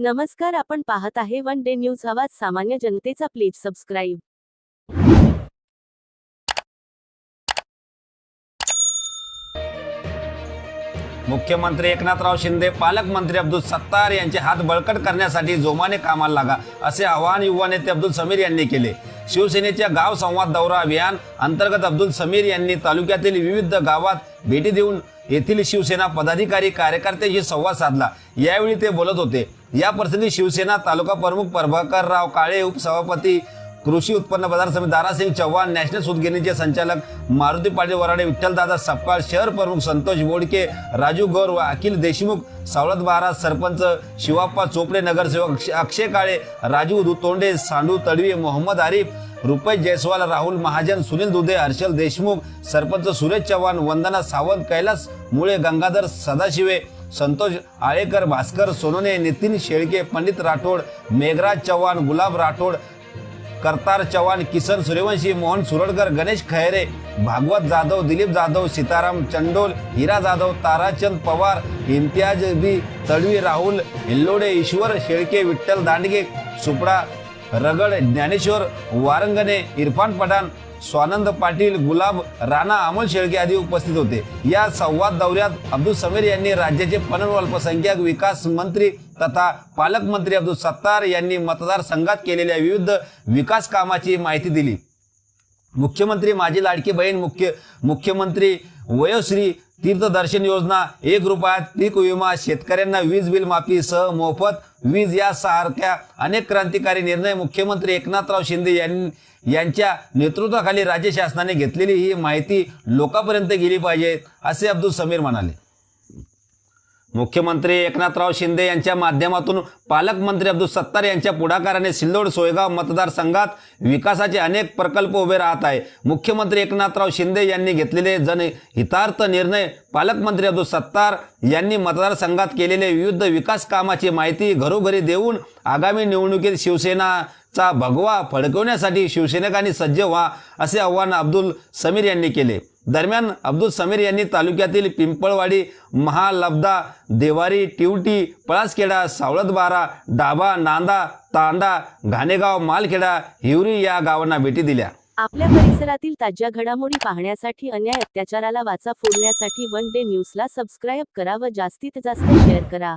नमस्कार आपण पाहत आहे वन डे न्यूज आवाज सामान्य जनतेचा प्लीज सबस्क्राईब. मुख्यमंत्री एकनाथराव शिंदे पालकमंत्री अब्दुल सत्तार यांचे हात बळकट करण्यासाठी जोमाने कामाला लागा असे आवाहन युवा नेते अब्दुल समीर यांनी केले. शिवसेनेच्या गाव संवाद दौरा अभियान अंतर्गत अब्दुल समीर यांनी तालुक्यातील विविध गावात भेटी देऊन येथील शिवसेना पदाधिकारी कार्यकर्त्यांशी संवाद साधला. यावेळी ते बोलत होते. या प्रसंगी शिवसेना तालुका प्रमुख प्रभाकर राव काळे उपसभापती कृषी उत्पन्न बाजार समिती दारासिंग चव्हाण नॅशनल सूतगिरणीचे संचालक मारुती पाटील वराडे विठ्ठलदादा सपकाळ शहर प्रमुख संतोष बोडके राजू गौर व अखिल देशमुख सावळत महाराज सरपंच शिवाप्पा चोपडे नगरसेवक अक्षय काळे राजू दुतोंडे सांडू तडवी मोहम्मद आरिफ रुपेश जयस्वाल राहुल महाजन सुनील दुधे हर्षल देशमुख सरपंच सुरेश चव्हाण वंदना सावंत कैलास मुळे गंगाधर सदाशिवे संतोष आळेकर भास्कर सोनोने नितीन शेळके पंडित राठोड मेघराज चव्हाण गुलाब राठोड करतार चव्हाण किसन सूर्यवंशी मोहन सुरडकर गणेश खैरे भागवत जाधव दिलीप जाधव सीताराम चंडोल हिरा जाधव ताराचंद पवार इम्तियाज बी तडवी राहुल हिल्लोडे ईश्वर शेळके विठ्ठल दांडगे सुपडा रगड ज्ञानेश्वर वारंगणे इरफान पठाण स्वानंद पाटील गुलाब राणा अमोल शेळके आदी उपस्थित होते. या संवाद दौऱ्यात अब्दुल समीर यांनी राज्याचे पणन अल्पसंख्याक विकास मंत्री तथा पालकमंत्री अब्दुल सत्तार यांनी मतदारसंघात केलेल्या विविध विकास कामाची माहिती दिली. मुख्यमंत्री माझी लाडकी बहीण मुख्य मुख्यमंत्री वयोश्री तीर्थदर्शन योजना एक रुपयात पीक विमा शेतकऱ्यांना वीज बिल माफी सह मोफत वीज यासारख्या अनेक क्रांतिकारी निर्णय मुख्यमंत्री एकनाथराव शिंदे यांनी यांच्या नेतृत्वाखाली राज्य शासनाने घेतलेली ही माहिती लोकांपर्यंत गेली पाहिजे असे अब्दुल समीर म्हणाले. मुख्यमंत्री एकनाथराव शिंदे यांच्या माध्यमातून पालकमंत्री अब्दुल सत्तार यांच्या पुढाकाराने सिल्लोड सोयगाव मतदारसंघात विकासाचे अनेक प्रकल्प उभे राहत आहे. मुख्यमंत्री एकनाथराव शिंदे यांनी घेतलेले जनहितार्थ निर्णय पालकमंत्री अब्दुल सत्तार यांनी मतदारसंघात केलेले विविध विकास कामाची माहिती घरोघरी देऊन आगामी निवडणुकीत शिवसेना चा भगवा फडकवण्यासाठी शिवसैनिकांनी सज्ज व्हा असे आव्हान अब्दुल समीर यांनी केले. दरम्यान अब्दुल समीर यांनी तालुक्यातील पिंपळवाडी महालब्दा देवारी टिवटी पळासखेडा सावळतबारा डाबा नांदा तांडा घाणेगाव मालखेडा हिवरी या गावांना भेटी दिल्या. आपल्या परिसरातील ताज्या घडामोडी पाहण्यासाठी अन्याय अत्याचाराला वाचा फोडण्यासाठी वन डे न्यूजला सबस्क्राईब करा व जास्तीत जास्त शेअर करा.